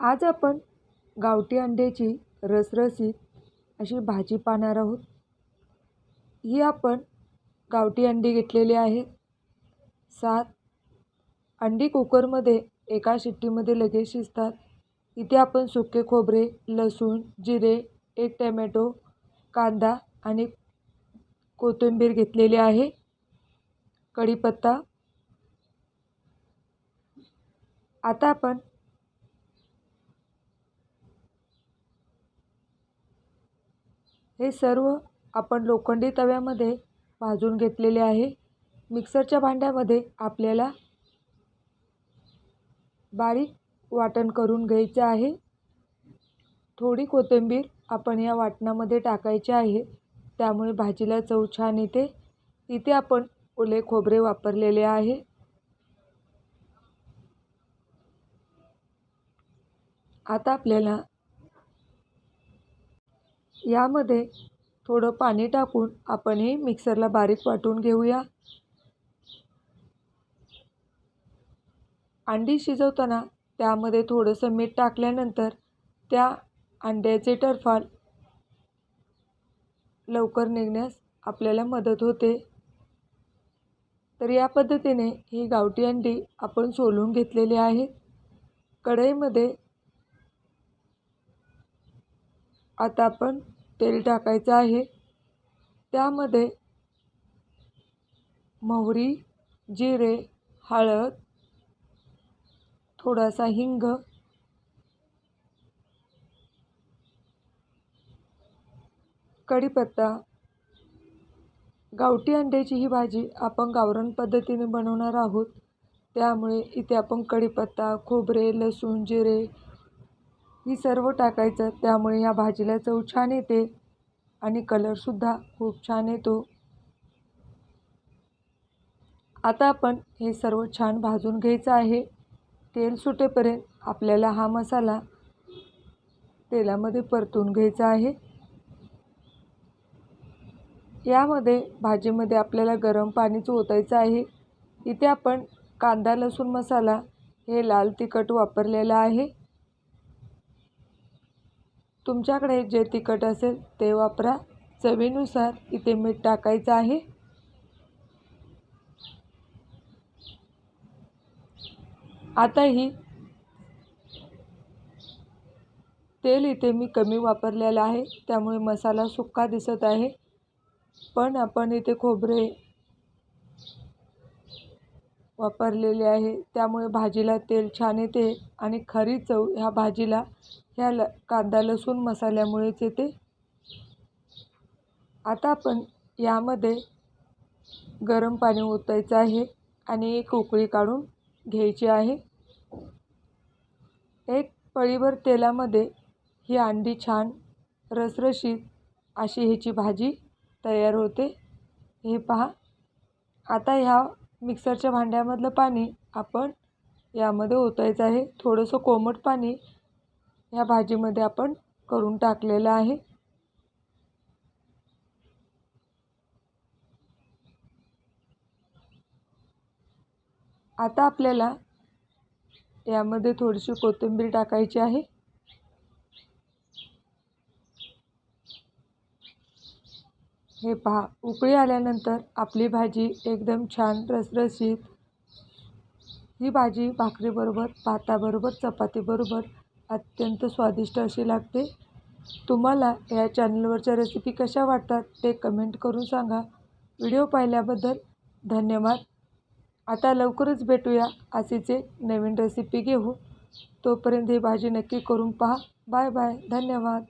आज आपण गावठी अंड्याची रसरशीत अशी भाजी पाहणार आहोत. ही आपण गावठी अंडी घेतलेली आहेत सात अंडी कुकरमध्ये एका शिट्टीमध्ये लगेच शिजतात. इथे आपण सुके खोबरे लसूण जिरे एक टॅमॅटो कांदा आणि कोथिंबीर घेतलेली आहे. कढीपत्ता. आता आपण हे सर्व आपण लोखंडी तव्यामध्ये भाजून घेतलेले आहे. मिक्सरच्या भांड्यामध्ये आपल्याला बारीक वाटण करून घ्यायचं आहे. थोडी कोथिंबीर आपण या वाटणामध्ये टाकायची आहे. त्यामुळे भाजीला चव छान येते. इथे आपण ओले खोबरे वापरलेले आहे. आता आपल्याला यामध्ये थोडं पाणी टाकून आपण हे मिक्सरला बारीक वाटून घेऊया. अंडी शिजवताना त्यामध्ये थोडंसं मीठ टाकल्यानंतर त्या अंड्याचे टरफाल लवकर निघण्यास आपल्याला मदत होते. तर या पद्धतीने ही गावठी अंडी आपण सोलून घेतलेली आहेत कढईमध्ये आता आपण तेल टाकायचं आहे. त्यामध्ये मोहरी जिरे हळद थोडासा हिंग कढीपत्ता गावठी अंड्याची ही भाजी आपण गावरान पद्धतीने बनवणार आहोत. त्यामुळे इथे आपण कढीपत्ता खोबरे लसूण जिरे ही सर्व टाकायचं त्यामुळे या भाजीला चव छान येते आणि कलरसुद्धा खूप छान येतो. आता आपण हे सर्व छान भाजून घ्यायचं आहे. तेल सुटेपर्यंत आपल्याला हा मसाला तेलामध्ये परतून घ्यायचा आहे. यामध्ये भाजीमध्ये आपल्याला गरम पाणीच ओतायचं आहे. इथे आपण कांदा लसूण मसाला हे लाल तिखट वापरलेलं आहे. तुमच्याकडे जे तिखट असेल ते वापरा. चवीनुसार इथे मीठ टाकायचं आहे. आता ही तेल इथे मी कमी वापरलेलं आहे. त्यामुळे मसाला सुक्का दिसत आहे. पण आपण इथे खोबरे वापरलेले आहे. त्यामुळे भाजीला तेल छान येते आणि खरी चव ह्या भाजीला ह्या ल कांदा लसूण मसाल्यामुळेच येते. आता आपण यामध्ये गरम पाणी ओतायचं आहे आणि एक उकळी काढून घ्यायची आहे. एक पळीभर तेलामध्ये ही अंडी छान रसरशीत अशी ह्याची भाजी तयार होते. हे पहा. आता ह्या मिक्सरच्या भांड्यामधलं पाणी आपण यामध्ये ओतायचं आहे. थोडंसं कोमट पाणी ह्या भाजीमध्ये आपण करून टाकलेलं आहे. आता आपल्याला यामध्ये थोडीशी कोथिंबीर टाकायची आहे. हे पहा उकळी आल्यानंतर आपली भाजी एकदम छान रसरशीत. ही भाजी भाकरीबरोबर भाताबरोबर चपातीबरोबर अत्यंत स्वादिष्ट अशी लागते. तुम्हाला या चॅनलवरच्या रेसिपी कशा वाटतात ते कमेंट करून सांगा. व्हिडिओ पाहिल्याबद्दल धन्यवाद. आता लवकरच भेटूया अशीचे एक नवीन रेसिपी घेऊ तोपर्यंत ही भाजी नक्की करून पहा. Bye bye. धन्यवाद.